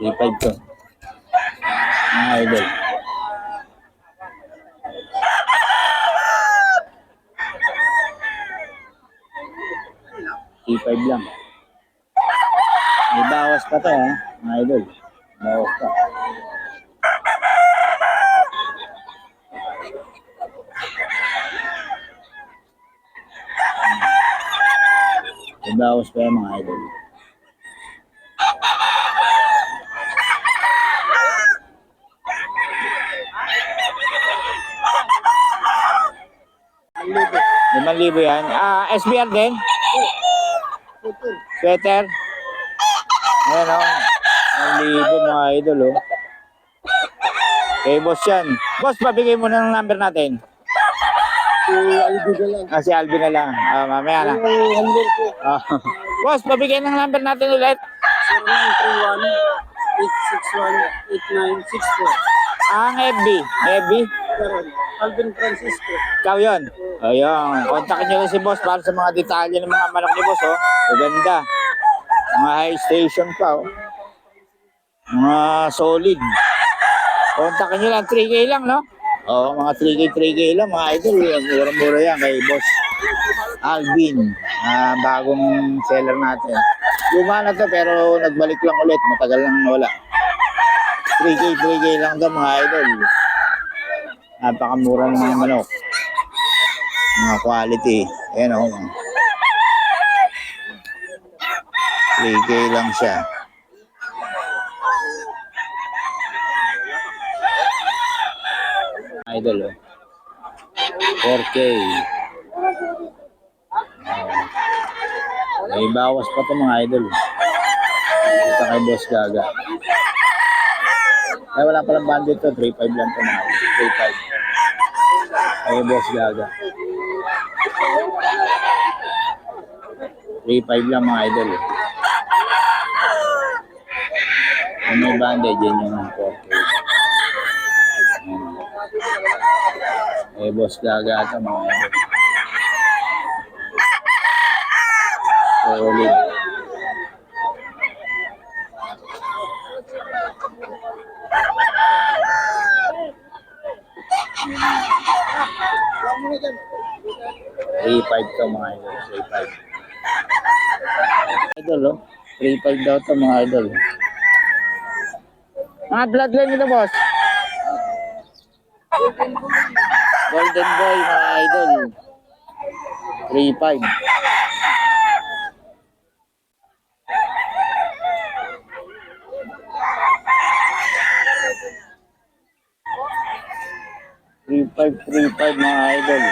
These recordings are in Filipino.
3.5 to. Mga idol. T5 lang. May bawas pa to ha, mga idol. Bawas pa. May bawas pa yan mga idol. Libo yan. Ah, SBR din? Sweater? Ayan o. Ang libo mga idol o. Okay, boss yan. Boss, pabigay mo na ng number natin. Si Albi na lang. Ah, si Alvin na lang. Ah, mamaya na. Yung ko, Ah. boss, pabigay ng number natin ulit. 0931-861-8964. Ang FB. FB. Alvin Francisco. Ikaw yun. Ayun. Kontakin nyo lang si boss para sa mga detalye ng mga manok ni boss. Oh. Maganda. Mga high station pa. Oh. Mga solid. Kontakin nyo lang. 3K lang, no? Oo, mga 3K, 3K lang. Mga idol. Mura-mura yan kay boss. Alvin. Ah, bagong seller natin. Luma na to pero nagbalik lang ulit. Matagal lang nawala. 3K, 3K lang to mga idol. Napakamura ng mga manok. Mga quality. Ayan o. 3K lang siya. Idol o. 4K. Ah. May bawas pa to mga idol. Ito kay Boss Gaga. Ay, wala palang bandit to. 3.5 lang to mga idol. 3.5. Ay, Boss Gaga. 3.5 lang mga idol. eh. Kung may bandage, yun yung 4K. Ayan. Eh, Boss Gaga ito mga idol. Solid. Lang mo na dyan. 3.5 to mga idol. 3.5. Idol, oh. 3.5 daw to mga idol. Mga bloodline nito, boss. Golden boy, mga idol. 3.5. Three five, three five mga idol.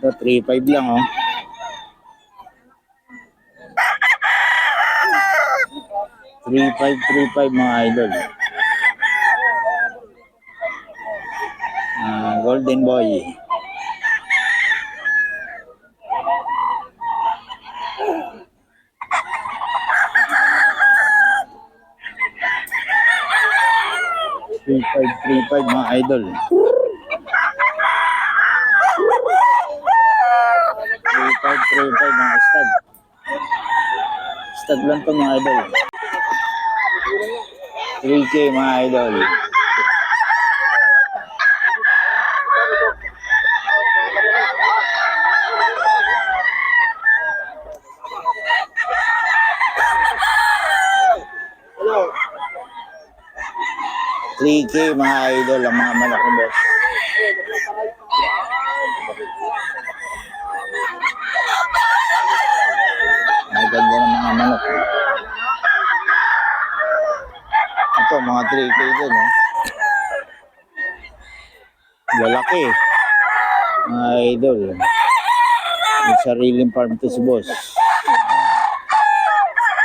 Ito, 3.5 lang, oh. Three five, three five mga idol. Ah, golden boy. Three five, three five mga idol. Three five, three five mga stud. Stud lang to mga idol. 3K mga idol. Hello. 3K mga idol ang mga manok ni boss. Ganda ng mga manok. Ito, mga 3K din, oh. Lalaki. Mga idol. May sariling farm to si boss.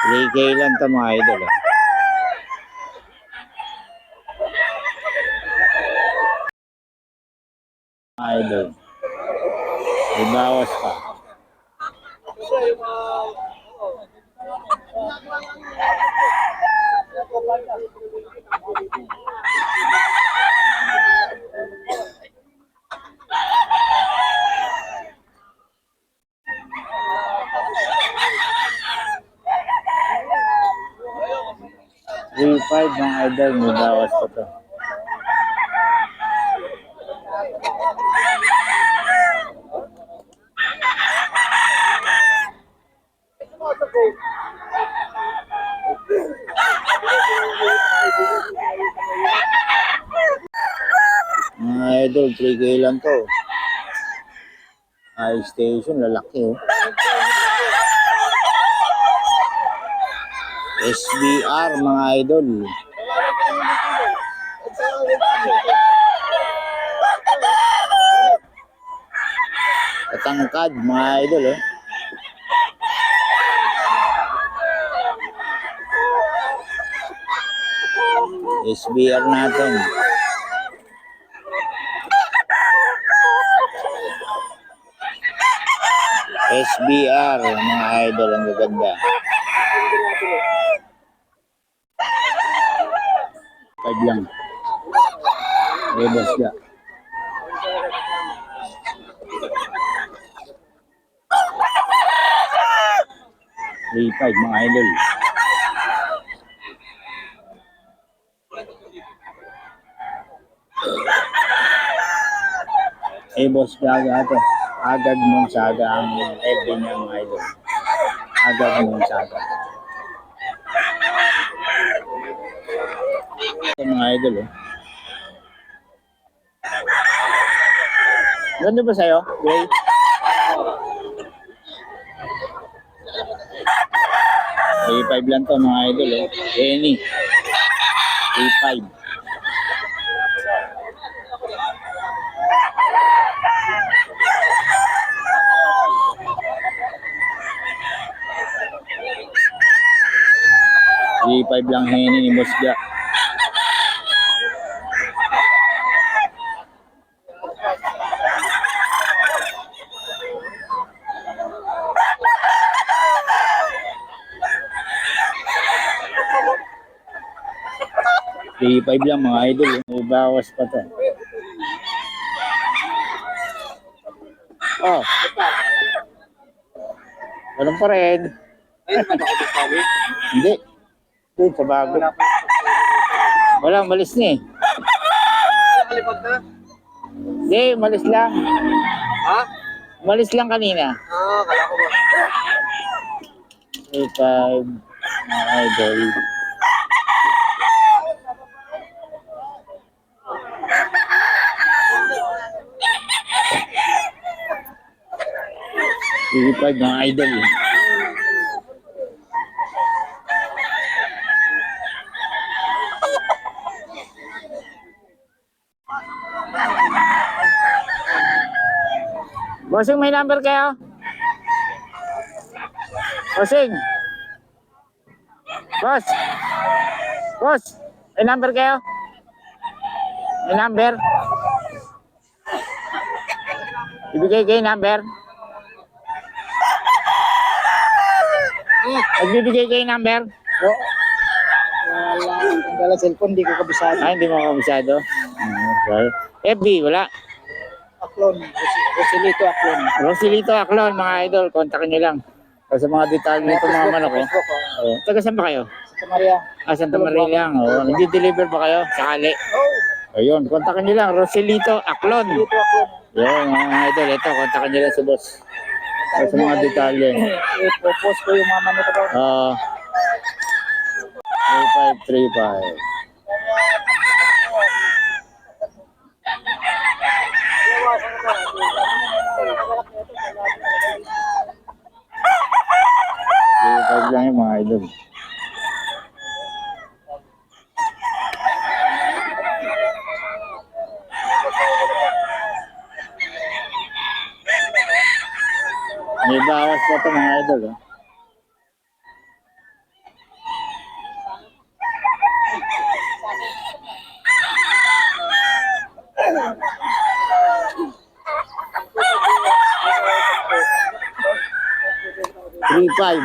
3K lang to mga idol. Oh. Mga idol. May bawas pa. Yung 5 mga idol, may bawas pa to. Idol, 3K lang to. High station, lalaki oh. SBR mga idol. Katangkad mga idol eh. SBR natin. SBR mga idol ang gaganda. Five lang. Rebos ka. Five mga idol. Eh, boss gaga ito. Agad mong saga ang FB niya mga idol. Agad mong saga. Ito mga idol oh. Ganda ba sa'yo, Gray? A5 lang to mga idol oh. Any. A5. A5 lang hini ni Musga. A5 lang mga idol. May bawas pa to. Oh. Walang pa rin. Ayun, ano ko sabi? Hindi. Doon sa bago. Wala, malis na eh. Na? Hindi, malis lang. Ha? Malis lang kanina. Ah, kala ko ba? A5, mga idol. A5, mga idol. Bossing, may number kayo? Bossing. Boss. Boss. May number kayo? May number? Ibigay kayo number? Nagbibigay kayo number? Oo. Wala. Ang dala cellphone, di ko kabisado. Ah, hindi mo kabisado? Okay. FB, wala. Aklon. Ros- Rosilito Aklon. Rosilito Aklon, mga idol. Kontakin nyo lang. O sa mga detalye nito mga manok ko. Facebook, oh. Oh. Taga saan ba kayo? Santa Maria. Ah, Santa Maria lang. Oh. Nag-deliver ba kayo? Sakali. Oh, Ayun, kontakin nyo lang. Rosilito Aklon. Rosilito Aklon. Yun, mga idol. Ito, kontakin nyo lang si boss. O sa mga detalye. I-propose ko yung mama nito daw. Ah. 3535. Three lang yung mga idol. May bawas pa ito mga idol. Oh. Three five.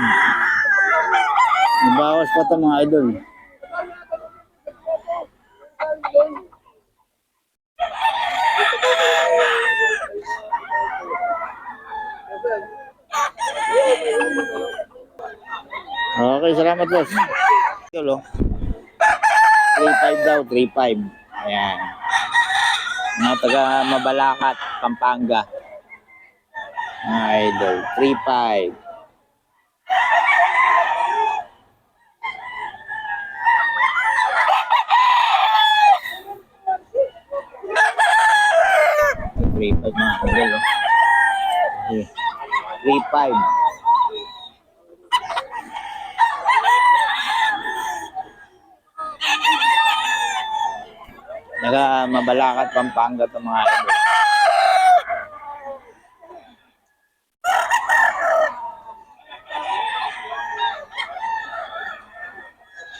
May bawas pa ito mga idol. Okay, salamat boss. Idol, oh. 3.5 daw, 3.5. Ayan. Mga taga Mabalacat, Pampanga. Mga idol, 3.5. Idol. oh. Okay. Three five. Naga Mabalacat, Pampanga to mga idol.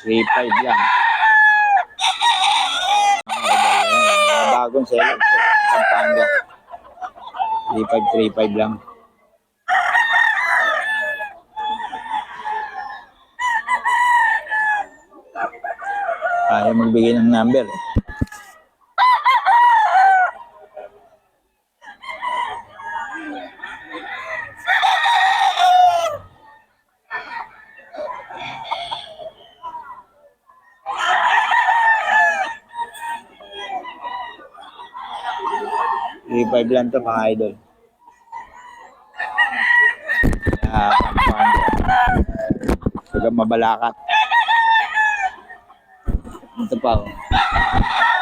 Three five lang. Mga bagong seller to. Pampanga. 3535 lang. Kaya magbigay ng number. eh. Three five lang to mga idol. Pampanga. Taga Mabalacat. Ito pa. oh.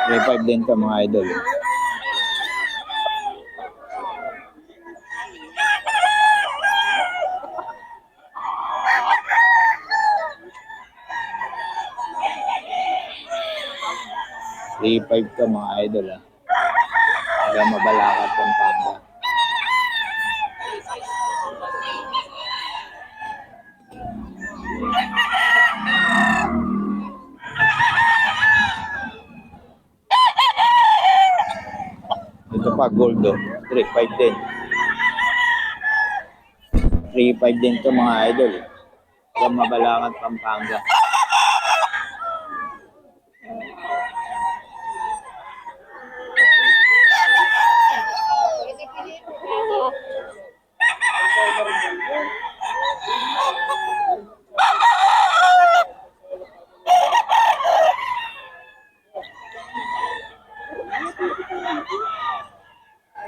3.5 din to mga idol. Three five to mga idol ah. Taga Mabalacat, Pampanga. Ito pa, gold oh. 3.5 din. 3.5 din to mga idol. Taga Mabalacat, Pampanga.